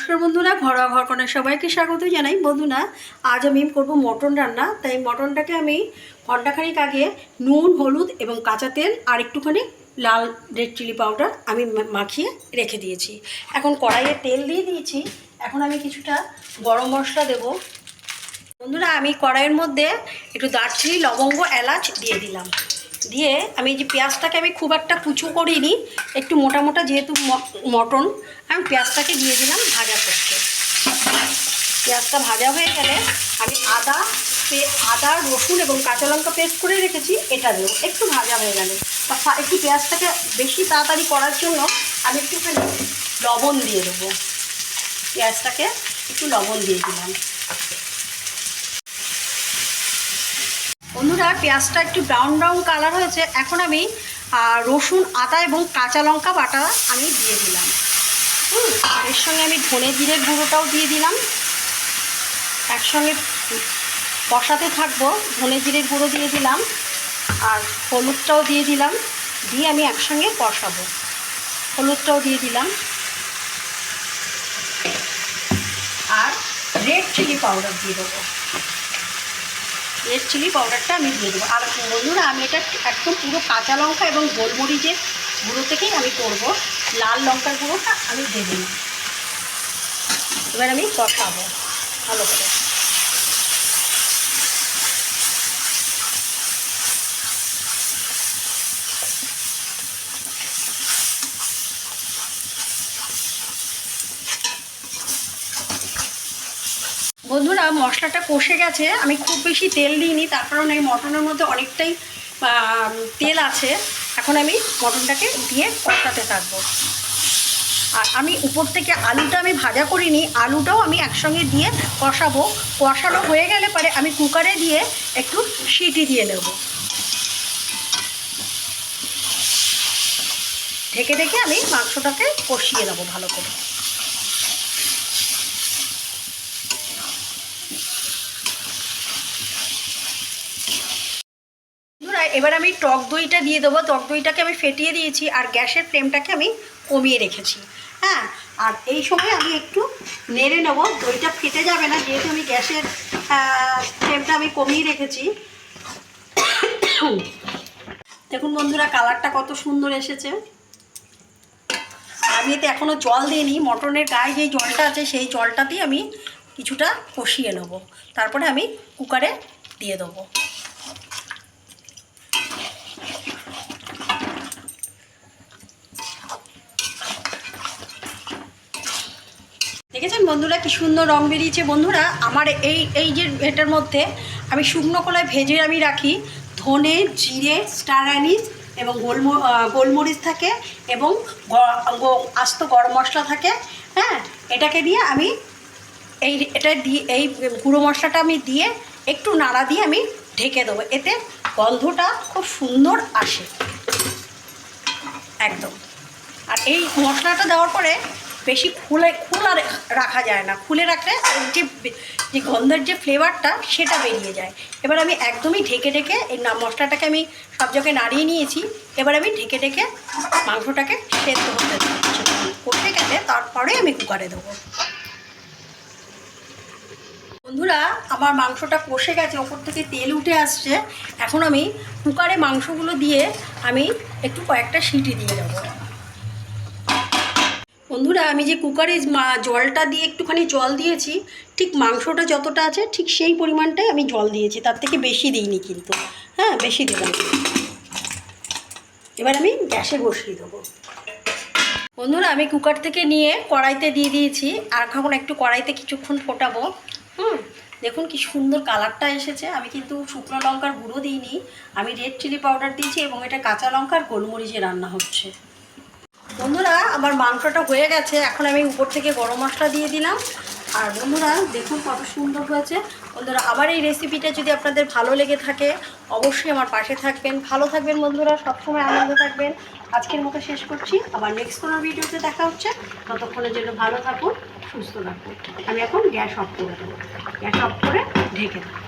নমস্কার বন্ধুরা, ঘরোয়া ঘরকনের সবাইকে স্বাগত জানাই। বন্ধুরা, আজ আমি করব মটন রান্না। তাই মটনটাকে আমি ঘন্টাখানিক আগে নুন, হলুদ এবং কাঁচা তেল আর একটুখানি লাল রেড চিলি পাউডার আমি মাখিয়ে রেখে দিয়েছি। এখন কড়াইয়ে তেল দিয়ে দিয়েছি। এখন আমি কিছুটা গরম মশলা দেব। বন্ধুরা, আমি কড়াইয়ের মধ্যে একটু দারচিনি, লবঙ্গ, এলাচ দিয়ে দিলাম। দিয়ে আমি যে পেঁয়াজটাকে আমি খুব একটা কুচো করিনি, একটু মোটা মোটা যেহেতু মটন আমি পেঁয়াজটাকে দিয়ে দিলাম ভাজা করতে। পেঁয়াজটা ভাজা হয়ে গেলে আমি আদা আদা, রসুন এবং কাঁচা লঙ্কা পেস্ট করে রেখেছি, এটা দেবো একটু ভাজা হয়ে গেলে। একটু পেঁয়াজটাকে বেশি তাড়াতাড়ি করার জন্য আমি একটুখানি লবণ দিয়ে দেবো। পেঁয়াজটাকে একটু লবণ দিয়ে দিলাম। বন্ধুরা, পেঁয়াজটা একটু ব্রাউন ব্রাউন কালার হয়েছে। এখন আমি রসুন, আদা এবং কাঁচা লঙ্কা বাটা আমি দিয়ে দিলাম। হুম আর এর সঙ্গে আমি ধনে জিরের গুঁড়োটাও দিয়ে দিলাম। একসঙ্গে কষাতে থাকব, ধনে জিরের গুঁড়ো দিয়ে দিলাম আর হলুদটাও দিয়ে দিলাম, দিয়ে আমি একসঙ্গে কষাবো। হলুদটাও দিয়ে দিলাম। আর রেড চিলি পাউডার দিয়ে দেবো। রেড চিলি পাউডারটা আমি দিয়ে দেবো। আর বন্ধুরা, আমি এটা একদম পুরো কাঁচা লঙ্কা এবং গোলমরিচের গুঁড়ো থেকেই আমি করব। লাল লঙ্কার গুঁড়োটা আমি দেবো না এবার আমি কষাবো ভালো করে। বন্ধুরা, মশলাটা কষে গেছে। আমি খুব বেশি তেল দিইনি, তার কারণ এই মটনের মধ্যে অনেকটাই তেল আছে। এখন আমি মটনটাকে দিয়ে কষাতে থাকব। আর আমি উপর থেকে আলুটা আমি ভাজা করিনি, আলুটাও আমি একসঙ্গে দিয়ে কষাবো। কষানো হয়ে গেলে পরে আমি কুকারে দিয়ে একটু সিটি দিয়ে নেব। ঢেকে ঢেকে আমি মাংসটাকে কষিয়ে নেব ভালো করে। এবার আমি টক দইটা দিয়ে দেবো। টক দইটাকে আমি ফেটিয়ে দিয়েছি আর গ্যাসের ফ্লেমটাকে আমি কমিয়ে রেখেছি। হ্যাঁ? আর এই সময় আমি একটু নেড়ে নেব। দইটা ফেটে যাবে না, যেহেতু আমি গ্যাসের ফ্লেমটা আমি কমিয়ে রেখেছি। দেখুন বন্ধুরা, কালারটা কত সুন্দর এসেছে। আমি এতে এখনও জল দিইনি। মটনের গায়ে যেই জলটা আছে, সেই জলটাতেই আমি কিছুটা কষিয়ে নেব। তারপরে আমি কুকারে দিয়ে দেবো। দেখেছেন বন্ধুরা কি সুন্দর রং বেরিয়েছে? বন্ধুরা, আমার এই এই যে এটার মধ্যে আমি শুকনো কলায় ভেজে আমি রাখি। ধনে, জিরে, স্টার এবং গোলম গোলমরিচ থাকে এবং আস্ত গরম মশলা থাকে হ্যাঁ? এটাকে দিয়ে আমি এই, এটা দিয়ে এই গুঁড়ো মশলাটা আমি দিয়ে একটু নাড়া দিয়ে আমি ঢেকে দেবো। এতে গন্ধটা খুব সুন্দর আসে। একদম। আর এই মশলাটা দেওয়ার পরে বেশি খুলে, খোলা রাখা যায় না। খুলে রাখলে যে যে গন্ধের যে ফ্লেভারটা সেটা বেরিয়ে যায়। এবার আমি একদমই ঢেকে ঢেকে এই মশলাটাকে আমি সব জায়গায় নাড়িয়ে নিয়েছি। এবার আমি ঢেকে ঢেকে মাংসটাকে সেদ্ধ হতে করতে গেলে তারপরে আমি কুকারে দেবো। বন্ধুরা, আমার মাংসটা কষে গেছে, ওপর থেকে তেল উঠে আসছে। এখন আমি কুকারে মাংসগুলো দিয়ে আমি একটু কয়েকটা সিটি দিয়ে দেবো। বন্ধুরা, আমি যে কুকারে জলটা দিয়ে একটুখানি জল দিয়েছি, ঠিক মাংসটা যতটা আছে ঠিক সেই পরিমাণটাই আমি জল দিয়েছি। তার থেকে বেশি দিইনি কিন্তু। হ্যাঁ বেশি দেবেন এবার আমি গ্যাসে বসিয়ে দেবো। বন্ধুরা, আমি কুকার থেকে নিয়ে কড়াইতে দিয়ে দিয়েছি। আর এখন একটু কড়াইতে কিছুক্ষণ ফোটাবো। হুম, দেখুন কি সুন্দর কালারটা এসেছে। আমি কিন্তু শুকনো লঙ্কার গুঁড়ো দিইনি। আমি রেড চিলি পাউডার দিয়েছি এবং এটা কাঁচা লঙ্কার গোলমরিচে রান্না হচ্ছে। বন্ধুরা, আমার মাংসটা হয়ে গেছে। এখন আমি উপর থেকে গরম মশলা দিয়ে দিলাম। আর বন্ধুরা, দেখুন কত সুন্দর হয়েছে। বন্ধুরা আবার এই রেসিপিটা যদি আপনাদের ভালো লেগে থাকে, অবশ্যই আমার পাশে থাকবেন। ভালো থাকবেন বন্ধুরা, সবসময় আনন্দ থাকবেন। আজকের মতো শেষ করছি। আবার নেক্সট কোনো ভিডিওতে দেখা হচ্ছে। ততক্ষণের জন্য ভালো থাকুন, সুস্থ থাকুন। আমি এখন গ্যাস অফ করে দেবো। গ্যাস অফ করে ঢেকে দেবো।